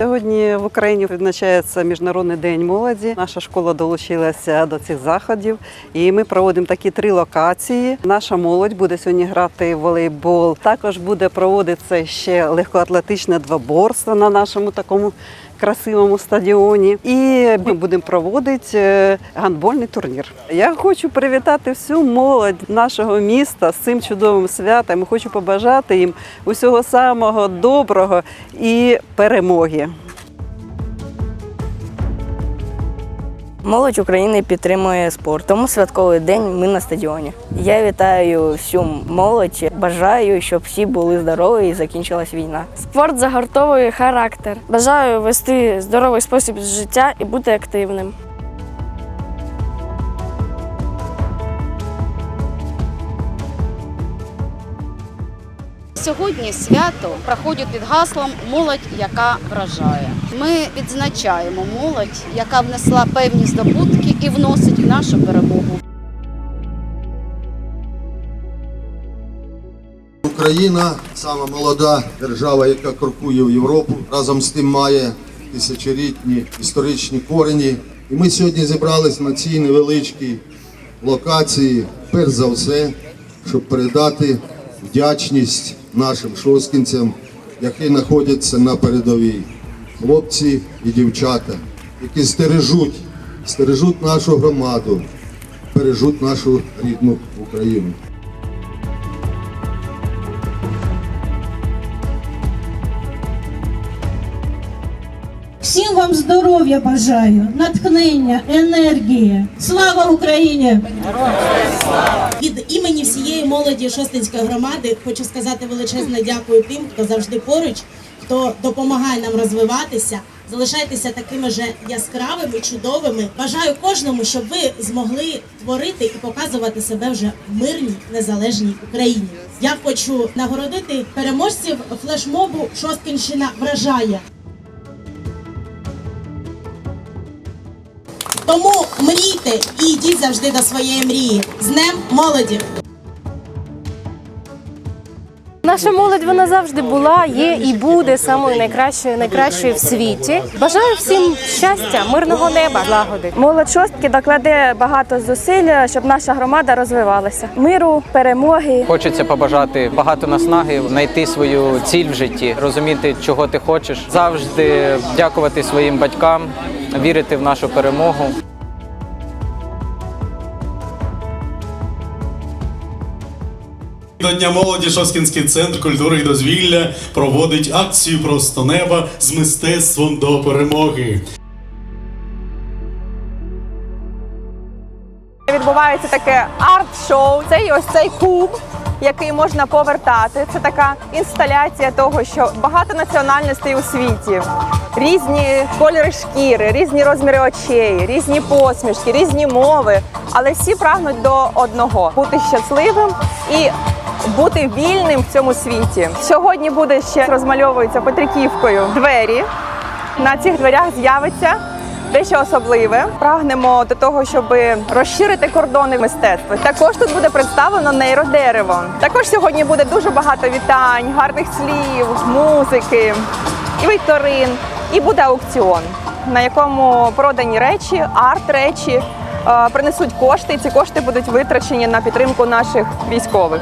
Сьогодні в Україні відзначається Міжнародний день молоді. Наша школа долучилася до цих заходів, і ми проводимо такі три локації. Наша молодь буде сьогодні грати в волейбол. Також буде проводитися ще легкоатлетичне двоборство на нашому такому красивому стадіоні. І ми будемо проводити е, гандбольний турнір. Я хочу привітати всю молодь нашого міста з цим чудовим святом. Хочу побажати їм усього самого доброго і перемоги. Молодь України підтримує спорт, тому святковий день ми на стадіоні. Я вітаю всю молодь, бажаю, щоб всі були здорові і закінчилась війна. Спорт загортовує характер. Бажаю вести здоровий спосіб життя і бути активним. Сьогодні свято проходить під гаслом Молодь, яка вражає. Ми відзначаємо молодь, яка внесла певні здобутки і вносить в нашу перемогу. Україна сама молода держава, яка крокує в Європу, разом з тим має тисячолітні історичні корені. І ми сьогодні зібрались на цій невеличкій локації, перш за все, щоб передати вдячність нашим шоскінцям, які знаходяться на передовій. Хлопці і дівчата, які стережуть, стережуть нашу громаду, бережуть нашу рідну Україну. Вам здоров'я бажаю, натхнення, енергії. Слава Україні! Від імені всієї молоді Шостинської громади хочу сказати величезне дякую тим, хто завжди поруч, хто допомагає нам розвиватися. Залишайтеся такими же яскравими, чудовими. Бажаю кожному, щоб ви змогли творити і показувати себе вже в мирній незалежній Україні. Я хочу нагородити переможців флешмобу Шосткинщина вражає. Тому мрійте і йдіть завжди до своєї мрії. З Днем молоді! Наша молодь вона завжди була, є і буде самою найкращою, найкращою в світі. Бажаю всім щастя, мирного неба, злагоди. Молодь шостки докладе багато зусиль, щоб наша громада розвивалася. Миру, перемоги. Хочеться побажати багато наснаги, знайти свою ціль в житті, розуміти, чого ти хочеш, завжди дякувати своїм батькам, вірити в нашу перемогу. До Дня молоді Шоскінський центр культури і дозвілля проводить акцію Просто неба з мистецтвом до перемоги. Відбувається таке арт-шоу. Це і ось цей куб, який можна повертати. Це така інсталяція того, що багато національностей у світі, різні кольори шкіри, різні розміри очей, різні посмішки, різні мови, але всі прагнуть до одного бути щасливим і. Бути вільним в цьому світі сьогодні буде ще розмальовується Петриківкою двері. На цих дверях з'явиться дещо особливе. Прагнемо до того, щоб розширити кордони мистецтва. Також тут буде представлено нейродерево. Також сьогодні буде дуже багато вітань, гарних слів, музики і вікторин. І буде аукціон, на якому продані речі, арт-речі. е, Принесуть кошти, і ці кошти будуть витрачені на підтримку наших військових.